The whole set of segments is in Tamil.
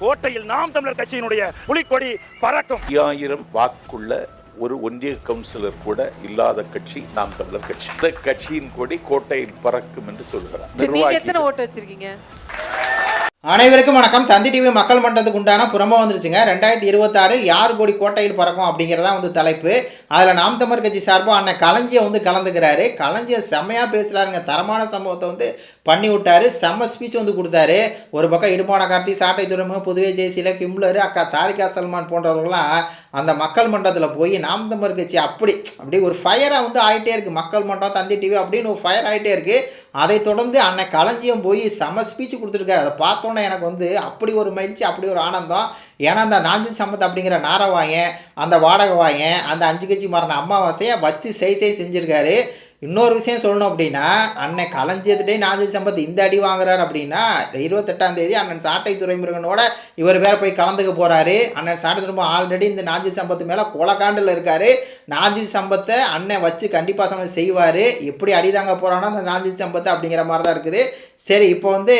கோட்டையில் நாம் தமிழர் கட்சியினுடைய புலிக்கொடி பறக்கும். ஐயாயிரம் வாக்குள்ள ஒரு ஒன்றிய கவுன்சிலர் கூட இல்லாத கட்சி நாம் தமிழர் கட்சி. இந்த கட்சியின் கொடி கோட்டையில் பறக்கும் என்று சொல்கிறார். சரி, நீங்க எத்தனை நிர்வாகிகள் ஓட்டு வச்சிருக்கீங்க? அனைவருக்கும் வணக்கம். தந்தி டிவி மக்கள் மன்றத்துக்கு உண்டான புறம்பா வந்துருச்சுங்க. ரெண்டாயிரத்தி இருபத்தாறில் யார் கோடி கோட்டையில் பறக்கும் அப்படிங்கிறதா வந்து தலைப்பு. அதில் நாம் தமிழர் கட்சி சார்பாக அண்ணன் களஞ்சியை வந்து கலந்துக்கிறாரு. களஞ்சிய செம்மையாக பேசுகிறாருங்க தரமான சம்பவத்தை வந்து பண்ணி விட்டாரு. செம்ம ஸ்பீச் வந்து கொடுத்தாரு. ஒரு பக்கம் இடுமான கார்த்தி சாட்டை துறைமுக புதுவை ஜெயசீல கிம்லர் அக்கா தாரிகா சல்மான் போன்றவர்கள்லாம் அந்த மக்கள் மன்றத்தில் போய் நாம் தமிழர் கட்சி அப்படி அப்படி ஒரு ஃபயராக வந்து ஆகிட்டே இருக்குது மக்கள் மன்றம் தந்தி டிவி அப்படின்னு ஒரு ஃபயர் ஆகிட்டே இருக்குது அதை தொடர்ந்து அன்னை களஞ்சியம் போய் செம ஸ்பீச் கொடுத்துருக்காரு. அதை பார்த்தோன்னே எனக்கு வந்து அப்படி ஒரு மகிழ்ச்சி அப்படி ஒரு ஆனந்தம். ஏன்னா அந்த நாஞ்சி சம்பத் அப்படிங்கிற நாரவாயன் அந்த வாடகை வாயன் அந்த அஞ்சு கட்சி மரண அமாவாசையை வச்சு செய் செய் செஞ்சுருக்காரு. இன்னொரு விஷயம் சொல்லணும் அப்படின்னா அண்ணன் களஞ்சியத்துட்டே நாஞ்சி சம்பத் இந்த அடி வாங்குறாரு அப்படின்னா இருபத்தெட்டாம் தேதி அண்ணன் சாட்டை துறைமுருகனோட இவர் வேற போய் கலந்துக்க போறாரு. அண்ணன் சாட்டை துறைமுகம் ஆல்ரெடி இந்த நாஞ்சி சம்பத்து மேலே கொலக்காண்டில் இருக்காரு. நாஞ்சி சம்பத்தை அண்ணன் வச்சு கண்டிப்பாக சமயம் செய்வார். எப்படி அடி தாங்க போகிறானோ அந்த நாஞ்சி சம்பத்து அப்படிங்கிற மாதிரி தான் இருக்குது. சரி இப்போ வந்து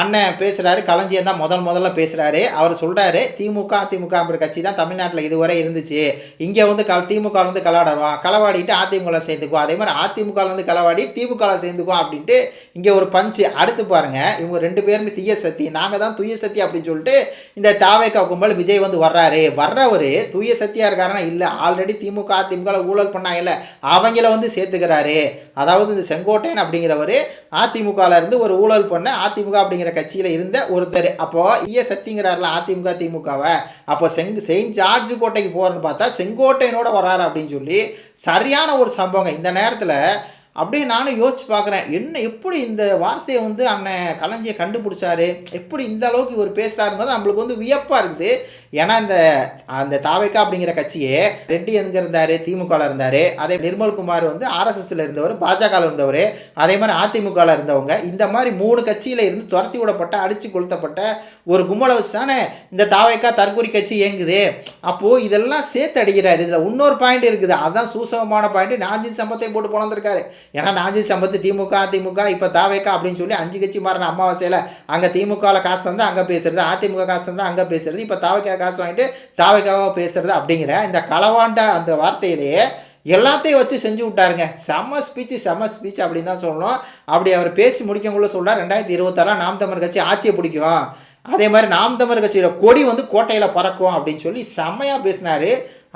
அண்ணன் பேசுகிறாரு களஞ்சியம் தான் முதல் முதல்ல பேசுகிறாரு அவர் சொல்கிறாரு திமுக அதிமுக அப்படின்ற கட்சி தான் தமிழ்நாட்டில் இதுவரை இருந்துச்சு. இங்கே வந்து க திமுக வந்து கலாடுவோம் களவாடிட்டு அதிமுக சேர்ந்துக்குவோம் அதே மாதிரி அதிமுக வந்து களவாடி திமுக சேர்ந்துக்குவோம் அப்படின்ட்டு இங்கே ஒரு பஞ்சு அடுத்து பாருங்க. இவங்க ரெண்டு பேருமே தீய சக்தி நாங்கள் தான் தூய சக்தி அப்படின்னு சொல்லிட்டு இந்த தாவேக்கா கும்பல் விஜய் வந்து வர்றாரு. வர்றவர் தூய சக்தியாக இருக்காருன்னா இல்லை ஆல்ரெடி திமுக அதிமுக ஊழல் பண்ணாங்கல்ல அவங்கள வந்து சேர்த்துக்கிறாரு. அதாவது இந்த செங்கோட்டையன் அப்படிங்கிறவர் அதிமுகவில் இருந்து ஒரு ஊழல் பண்ண அதிமுக அப்படிங்கிற கட்சியில் இருந்த ஒருத்தர். அப்போது ஈய சக்திங்கிறாரில் அதிமுக திமுகவை. அப்போ செங் செயின்ட் ஜார்ஜ் கோட்டைக்கு போகிறேன்னு பார்த்தா செங்கோட்டையனோட வராரு அப்படின்னு சொல்லி சரியான ஒரு சம்பவங்க. இந்த நேரத்தில் அப்படியே நானும் யோசிச்சு பார்க்குறேன் என்ன எப்படி இந்த வார்த்தையை வந்து அண்ணன் களஞ்சியை கண்டுபிடிச்சாரு? எப்படி இந்த அளவுக்கு இவர் பேசுகிறாருங்கிறது நம்மளுக்கு வந்து வியப்பாக இருக்குது. ஏன்னா இந்த அந்த தாவைக்கா அப்படிங்கிற கட்சியே ரெட்டி எங்கே இருந்தார் திமுகவில் இருந்தார் அதே நிர்மல்குமார் வந்து ஆர்எஸ்எஸ்ல இருந்தவர் பாஜகவில் இருந்தவர் அதே மாதிரி அதிமுகவில் இருந்தவங்க இந்த மாதிரி மூணு கட்சியில் இருந்து துரத்தி விடப்பட்ட அடித்து கொளுத்தப்பட்ட ஒரு கும்பலை வச்சு தானே இந்த தாவைக்கா தற்கொலை கட்சி இயங்குது. அப்போது இதெல்லாம் சேர்த்து அடிக்கிறார். இதில் இன்னொரு பாயிண்ட் இருக்குது. அதுதான் சூசகமான பாயிண்ட் நாஞ்சி சம்பத்தை போட்டு பிறந்திருக்காரு ஏன்னா நாஞ்சி சம்பத்து திமுக அதிமுக இப்போ தாவேக்கா அப்படின்னு சொல்லி அஞ்சு கட்சி மாறின அமாவாசையில் அங்கே திமுகவில் காசு தந்தால் அங்கே பேசுறது அதிமுக காசு தந்தால் அங்கே பேசுறது இப்போ தாவைக்கா காசு வாங்கிட்டு தாவைக்காவாக பேசுறது அப்படிங்கிற இந்த களவாண்ட அந்த வார்த்தையிலேயே எல்லாத்தையும் வச்சு செஞ்சு விட்டாருங்க. செம்ம ஸ்பீச் செம்ம ஸ்பீச் அப்படின்னு தான் சொல்லணும். அப்படி அவர் பேசி முடிக்கக்குள்ள சொல்கிறார் ரெண்டாயிரத்தி இருபத்தாறாம் நாம் தமிழ் கட்சி ஆட்சியை பிடிக்கும். அதே மாதிரி நாம் தமிழ் கட்சியோட கொடி வந்து கோட்டையில் பறக்கும் அப்படின்னு சொல்லி செம்மையாக பேசினார்.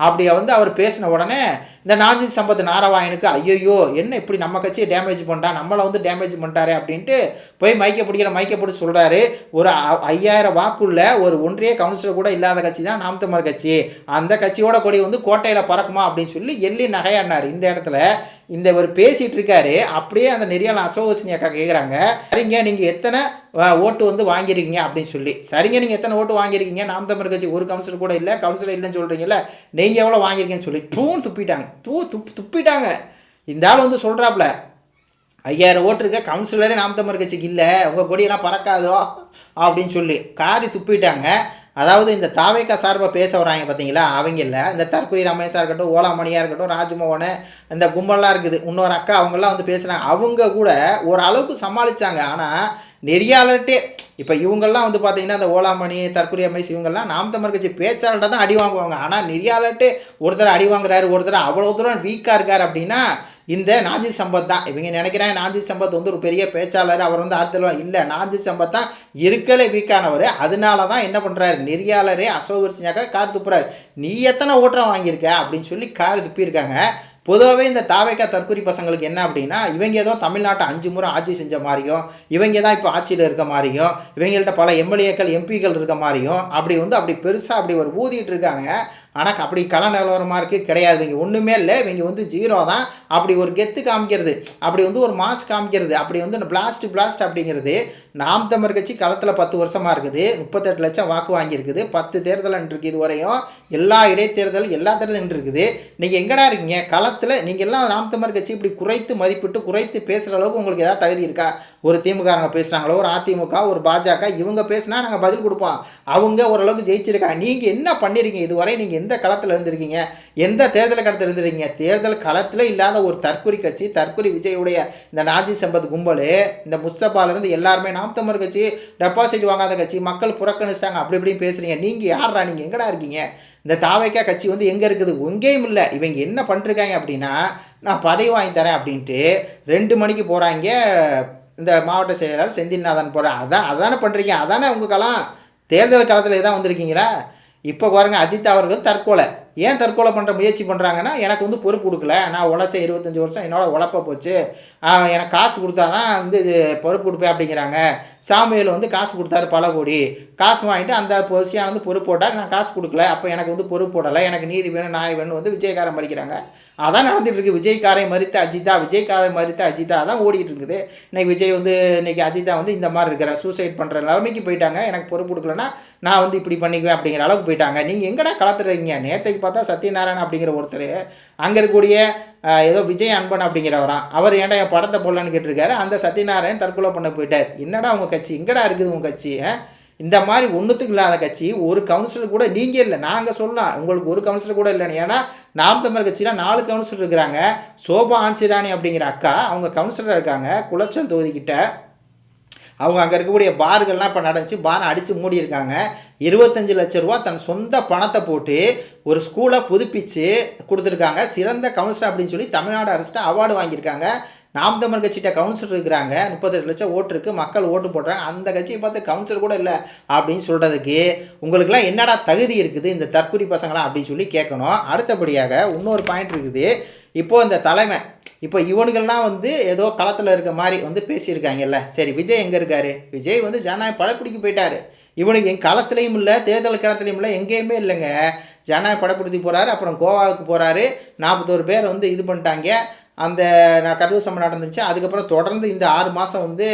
அப்படி வந்து அவர் பேசின உடனே இந்த நாஞ்சி சம்பத் நாராவாயனுக்கு ஐயோ என்ன இப்படி நம்ம கட்சியை டேமேஜ் பண்ணிட்டா? நம்மளை வந்து டேமேஜ் பண்ணிட்டாரு அப்படின்ட்டு போய் மைக்க பிடிக்கிற மைக்க பிடிச்சி சொல்கிறாரு ஒரு ஐயாயிரம் வாக்குள்ள ஒரு ஒன்றிய கவுன்சிலர் கூட இல்லாத கட்சி தான் நாம் தமிழர் கட்சி. அந்த கட்சியோட கொடி வந்து கோட்டையில் பறக்குமா அப்படின்னு சொல்லி எள்ளி நகையாடினார். இந்த இடத்துல இந்த இவர் பேசிகிட்டு இருக்காரு அப்படியே அந்த நெறியால் அசோகசினி அக்கா கேட்குறாங்க சரிங்க நீங்கள் எத்தனை ஓட்டு வந்து வாங்கியிருக்கீங்க? அப்படின்னு சொல்லி சரிங்க நீங்கள் எத்தனை ஓட்டு வாங்கியிருக்கீங்க? நாம் தமிழ் கட்சி ஒரு கவுன்சிலர் கூட இல்லை கவுன்சிலர் இல்லைன்னு சொல்கிறீங்கல்ல நீங்கள் எவ்வளோ வாங்கியிருக்கீங்கன்னு சொல்லி தூண் துப்பிட்டாங்க தூ துப் துப்பிட்டாங்க. இந்த ஆள் வந்து சொல்கிறாப்புல ஐயாயிரம் ஓட்டு இருக்க கவுன்சிலரே நாம் தமிழ் கட்சிக்கு இல்லை உங்கள் கொடியெல்லாம் பறக்காதோ? அப்படின்னு சொல்லி காரி துப்பிட்டாங்க. அதாவது இந்த தாவேக்கா சார்பாக பேச வராங்க பார்த்தீங்களா? அவங்க இல்லை இந்த தற்கொலை ரமேஷாக இருக்கட்டும் ஓலாமணியாக இருக்கட்டும் ராஜ்மோகன் இந்த கும்பல்லாம் இருக்குது. இன்னொரு அக்கா அவங்கெல்லாம் வந்து பேசுகிறாங்க அவங்க கூட ஓரளவுக்கு சமாளித்தாங்க ஆனால் நெறியாளர்கிட்டே இப்போ இவங்கெல்லாம் வந்து பார்த்தீங்கன்னா இந்த ஓலாமணி தற்கொலை ரமேஷ் இவங்கெல்லாம் நாம் தமிழ் கட்சி பேச்சாளர்கிட்ட தான் அடி வாங்குவாங்க. ஆனால் நெறியாளர்கிட்ட ஒருத்தர் அடி வாங்குறாரு ஒருத்தர் அவ்வளோ தூரம் வீக்காக இருக்கார் அப்படின்னா இந்த நாஞ்சி சம்பத் தான். இவங்க நினைக்கிறாங்க நாஞ்சி சம்பத் வந்து ஒரு பெரிய பேச்சாளர் அவர் வந்து ஆறுதல் இல்லை நாஞ்சி சம்பத் தான் இருக்கலே வீக்கானவர் அதனால தான் என்ன பண்ணுறாரு நெறியாளரே அசோகரிச்சினாக்கா கார் துப்புறாரு. நீ எத்தனை ஓட்டம் வாங்கியிருக்க? அப்படின்னு சொல்லி கார் துப்பியிருக்காங்க. பொதுவாகவே இந்த தாவைக்கா தற்கொலை பசங்களுக்கு என்ன அப்படின்னா இவங்க ஏதோ தமிழ்நாட்டை அஞ்சு முறை ஆட்சி செஞ்ச மாதிரியும் இவங்க தான் இப்போ ஆட்சியில் இருக்க மாதிரியும் இவங்கள்ட்ட பல எம்எல்ஏக்கள் எம்பிக்கள் இருக்க மாதிரியும் அப்படி வந்து அப்படி பெருசாக அப்படி ஒரு ஊதிட்டு இருக்காங்க ஆனால் அப்படி கள நிலவரமாக இருக்குது கிடையாது. இங்கே ஒன்றுமே இல்லை. இவங்க வந்து ஜீரோ தான். அப்படி ஒரு கெத்து காமிக்கிறது. அப்படி வந்து ஒரு மாஸ் காமிக்கிறது. அப்படி வந்து இந்த பிளாஸ்ட் பிளாஸ்ட் அப்படிங்கிறது நாம் தமிழ் கட்சி களத்தில் பத்து வருஷமாக இருக்குது. முப்பத்தெட்டு லட்சம் வாக்கு வாங்கியிருக்குது. பத்து தேர்தல் இருக்குது இது வரையும் எல்லா இடைத்தேர்தல் எல்லா தேர்தலும் இருக்குது நீங்கள் எங்கடா இருக்கீங்க? களத்தில் நீங்கள் எல்லாம் நாம் தமிழ் கட்சி இப்படி குறைத்து மதிப்பிட்டு குறைத்து பேசுகிற அளவுக்கு உங்களுக்கு ஏதாவது தகுதி இருக்கா? ஒரு திமுகங்க பேசுகிறாங்களோ ஒரு அதிமுக ஒரு பாஜக இவங்க பேசினா நாங்கள் பதில் கொடுப்போம். அவங்க ஓரளவுக்கு ஜெயிச்சிருக்காங்க நீங்கள் என்ன பண்ணிருக்கீங்க? இதுவரை நீங்கள் எந்த எந்த களத்தில் இருந்திருக்கீங்க? எந்த தேர்தல் களத்தில் இருந்திருக்கீங்க? தேர்தல் களத்தில் இல்லாத ஒரு தற்கொலை கட்சி தற்கொலை விஜயுடைய இந்த நாஜி சம்பத் கும்பல் இந்த முஸ்தபாலேருந்து எல்லாருமே நாம் கட்சி டெபாசிட் வாங்காத கட்சி மக்கள் புறக்கணிச்சிட்டாங்க அப்படி இப்படின்னு பேசுகிறீங்க நீங்கள் யாரா நீங்கள் எங்கடா இருக்கீங்க? இந்த தாவைக்கா கட்சி வந்து எங்கே இருக்குது? எங்கேயும் இல்லை. இவங்க என்ன பண்ணிருக்காங்க அப்படின்னா நான் பதவி வாங்கி தரேன் அப்படின்ட்டு ரெண்டு மணிக்கு போகிறாங்க இந்த மாவட்ட செயலாளர் செந்தில்நாதன் போகிறேன் அதான் அதானே பண்ணுறீங்க அதானே உங்களுக்கெல்லாம் தேர்தல் காலத்தில் தான் வந்திருக்கீங்களா? இப்போ பாருங்க அஜித் அவர்கள் தற்கொலை. ஏன் தற்கொலை பண்ணுற முயற்சி பண்ணுறாங்கன்னா எனக்கு வந்து பொறுப்பு கொடுக்கல. நான் உழைச்ச இருபத்தஞ்சி வருஷம் என்னோட உழைப்ப போச்சு. எனக்கு காசு கொடுத்தா தான் வந்து இது பொறுப்பு கொடுப்பேன் அப்படிங்கிறாங்க. சாமியில் வந்து காசு கொடுத்தாரு பல கோடி. காசு வாங்கிட்டு அந்த பொசியான வந்து பொறுப்பு போட்டார். நான் காசு கொடுக்கல. அப்போ எனக்கு வந்து பொறுப்பு போடலை. எனக்கு நீதி வேணும் நாய் வேணும் வந்து விஜயகாரன் மறிக்கிறாங்க. அதான் நடந்துட்டு இருக்கு. விஜய்காரை மறித்த அஜிதா விஜய்காரை மறித்த அஜிதா தான் ஓடிட்டு இருக்குது. இன்னைக்கு விஜய் வந்து இன்னைக்கு அஜிதா வந்து இந்த மாதிரி இருக்கிற சூசைட் பண்ணுற நிலைமைக்கு போயிட்டாங்க. எனக்கு பொறுப்பு கொடுக்கலன்னா நான் வந்து இப்படி பண்ணிக்குவேன் அப்படிங்கிற அளவுக்கு போயிட்டாங்க. நீங்கள் எங்கடா கலத்துறீங்க? நேற்றுக்கு பார்த்தா சத்யநாராயணன் அப்படிங்கிற ஒருத்தர் அங்கே இருக்கக்கூடிய ஏதோ விஜய் அன்பன் அப்படிங்கிறவராம். அவர் ஏன்டா என் படத்தை போடலான்னு கேட்டிருக்காரு. அந்த சத்யநாராயணன் தற்கொலை பண்ண போயிட்டார். என்னடா உங்கள் கட்சி? எங்கடா இருக்குது உங்கள் கட்சி இந்த மாதிரி ஒன்றுத்துக்கு இல்லாத கட்சி ஒரு கவுன்சிலர் கூட நீங்கள் இல்லை. நாங்கள் சொல்லலாம் உங்களுக்கு ஒரு கவுன்சிலர் கூட இல்லைன்னு. ஏன்னா நாம் தமிழர் கட்சியில் நாலு கவுன்சிலர் இருக்கிறாங்க. சோபா ஆன்சிராணி அப்படிங்கிற அக்கா அவங்க கவுன்சிலராக இருக்காங்க. குளச்சல் தொகுதிக்கிட்ட அவங்க அங்கே இருக்கக்கூடிய பார்கள்லாம் இப்போ நடந்துச்சு. பானை அடித்து மூடி இருக்காங்க இருபத்தஞ்சு லட்ச ரூபா தன் சொந்த பணத்தை போட்டு ஒரு ஸ்கூலை புதுப்பிச்சு கொடுத்துருக்காங்க. சிறந்த கவுன்சிலர் அப்படின்னு சொல்லி தமிழ்நாடு அரசுட்ட அவார்டு வாங்கியிருக்காங்க. நாம் தமிழ் கட்சிகிட்ட கவுன்சிலர் இருக்கிறாங்க. முப்பத்தெட்டு லட்சம் ஓட்டு இருக்குது மக்கள் ஓட்டு போடுறாங்க. அந்த கட்சியை பார்த்து கவுன்சிலர் கூட இல்லை அப்படின்னு சொல்கிறதுக்கு உங்களுக்குலாம் என்னடா தகுதி இருக்குது? இந்த தற்குறி பசங்களாம் அப்படின்னு சொல்லி கேட்கணும். அடுத்தபடியாக இன்னொரு பாயிண்ட் இருக்குது. இப்போது இந்த தலைமை இப்போ இவனுங்கள்லாம் வந்து ஏதோ களத்தில் இருக்க மாதிரி வந்து பேசியிருக்காங்கல்ல. சரி விஜய் எங்கே இருக்காரு? விஜய் வந்து ஜனநாயக படப்பிடிக்கு போயிட்டாரு. இவனுக்கு என் களத்துலையும் இல்லை தேர்தல் களத்துலையும் இல்லை எங்கேயுமே இல்லைங்க. ஜனநாயக படப்பிடித்து போகிறாரு அப்புறம் கோவாவுக்கு போகிறாரு நாற்பத்தோரு பேர் வந்து இது பண்ணிட்டாங்க. அந்த நான் சம்பளம் நடந்துருச்சு. நடந்துச்சு அதுக்கப்புறம் தொடர்ந்து இந்த ஆறு மாதம் வந்து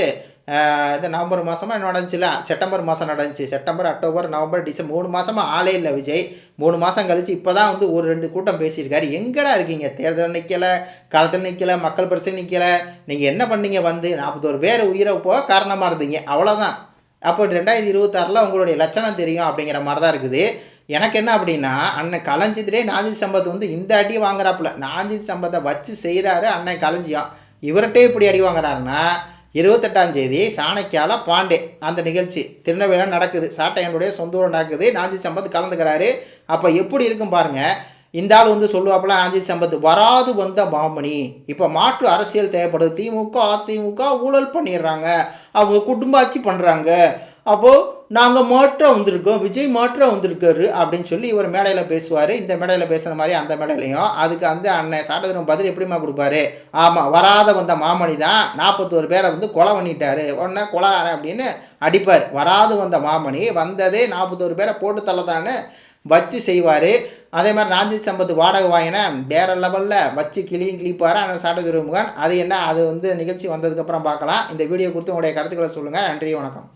இது நவம்பர் மாதமாக நடந்துச்சுல? செப்டம்பர் மாதம் நடந்துச்சு. செப்டம்பர் அக்டோபர் நவம்பர் டிசம்பர் மூணு மாதமாக ஆளே இல்லை விஜய். மூணு மாதம் கழித்து இப்போ தான் வந்து ஒரு ரெண்டு கூட்டம் பேசியிருக்காரு. எங்கடா இருக்கீங்க? தேர்தல் நிற்கலை களத்தில் நிற்கலை மக்கள் பிரச்சனை நிற்கலை நீங்கள் என்ன பண்ணீங்க வந்து? நாற்பத்தோரு பேர் உயிரை போக காரணமாக இருந்தீங்க. அவ்வளோதான் அப்போ ரெண்டாயிரத்தி இருபத்தாறில் உங்களுடைய லட்சணம் தெரியும் அப்படிங்கிற மாதிரி தான் இருக்குது. எனக்கு என்ன அப்படின்னா அண்ணன் களஞ்சியத்திலே நாஞ்சி சம்பத் வந்து இந்த அடி வாங்குறாப்புல. நாஞ்சி சம்பத்தை வச்சு செய்கிறாரு அண்ணன் களஞ்சியம் இவர்கிட்டே இப்படி அடி வாங்குறாருன்னா இருபத்தெட்டாம் தேதி சாணக்கியால பாண்டே அந்த நிகழ்ச்சி திருநெல்வேலியில் நடக்குது. சாட்டையனுடைய சொந்த ஊர் நடக்குது. நாஞ்சி சம்பத் கலந்துக்கிறாரு. அப்போ எப்படி இருக்கும் பாருங்க. இந்த ஆள் வந்து சொல்லுவாப்பில் ஆஞ்சி சம்பத் வராது வந்த மாமணி இப்போ மாற்று அரசியல் தேவைப்படுது. திமுக அதிமுக ஊழல் பண்ணிடுறாங்க. அவங்க குடும்பாட்சி பண்ணுறாங்க அப்போது நாங்கள் மாற்றம் வந்திருக்கோம் விஜய் மாற்றம் வந்திருக்காரு அப்படின்னு சொல்லி இவர் மேடையில் பேசுவார். இந்த மேடையில் பேசுகிற மாதிரி அந்த மேடையிலையும் அதுக்கு வந்து அண்ணன் சாட்டத்திரம் பதில் எப்படிம்மா கொடுப்பாரு? ஆமாம் வராத வந்த மாமணி தான் நாற்பத்தோரு பேரை வந்து கொலை பண்ணிட்டாரு. உடனே கொலகாரன் அப்படின்னு அடிப்பார். வராது வந்த மாமணி வந்ததே நாற்பத்தோரு பேரை போட்டு தள்ளதான்னு வச்சு செய்வார். அதே மாதிரி ராஞ்சி சம்பத்து வாடகை வாங்கின வேற லெவலில் வச்சு கிளியும் கிளிப்பார் ஆனால் சாட்டதுரை முகன் அது என்ன? அது வந்து நிகழ்ச்சி வந்ததுக்கப்புறம் பார்க்கலாம். இந்த வீடியோ கொடுத்து உங்களுடைய கருத்துக்களை சொல்லுங்கள் நன்றி வணக்கம்.